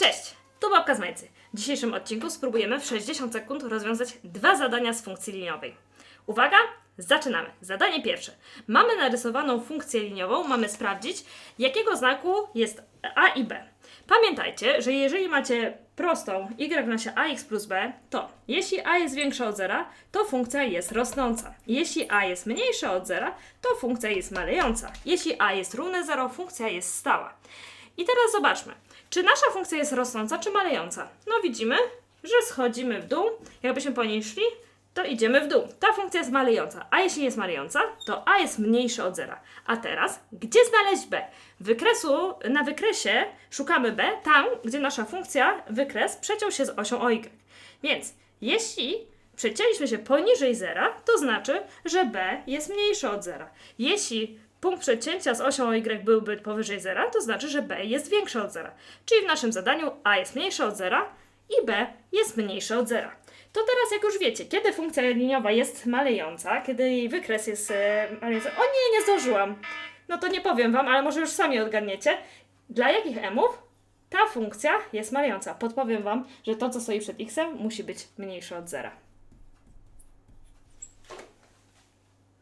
Cześć, tu Babka z Majcy. W dzisiejszym odcinku spróbujemy w 60 sekund rozwiązać dwa zadania z funkcji liniowej. Uwaga, zaczynamy. Zadanie pierwsze. Mamy narysowaną funkcję liniową, mamy sprawdzić, jakiego znaku jest a i b. Pamiętajcie, że jeżeli macie prostą y się ax plus b, to jeśli a jest większe od zera, to funkcja jest rosnąca. Jeśli a jest mniejsze od zera, to funkcja jest malejąca. Jeśli a jest równe 0, funkcja jest stała. I teraz zobaczmy, czy nasza funkcja jest rosnąca, czy malejąca. No widzimy, że schodzimy w dół. Jakbyśmy po niej szli, to idziemy w dół. Ta funkcja jest malejąca. A jeśli jest malejąca, to a jest mniejsze od zera. A teraz, gdzie znaleźć b? Wykresu, na wykresie szukamy b tam, gdzie nasza funkcja, wykres, przeciął się z osią o y. Więc jeśli przecięliśmy się poniżej zera, to znaczy, że b jest mniejsze od zera. Jeśli punkt przecięcia z osią y byłby powyżej zera, to znaczy, że b jest większe od zera. Czyli w naszym zadaniu a jest mniejsze od zera i b jest mniejsze od zera. To teraz, jak już wiecie, kiedy funkcja liniowa jest malejąca, kiedy jej wykres jest e, malejący. O nie, nie zdążyłam! No to nie powiem wam, ale może już sami odgadniecie. Dla jakich mów ta funkcja jest malejąca? Podpowiem wam, że to, co stoi przed x, musi być mniejsze od zera.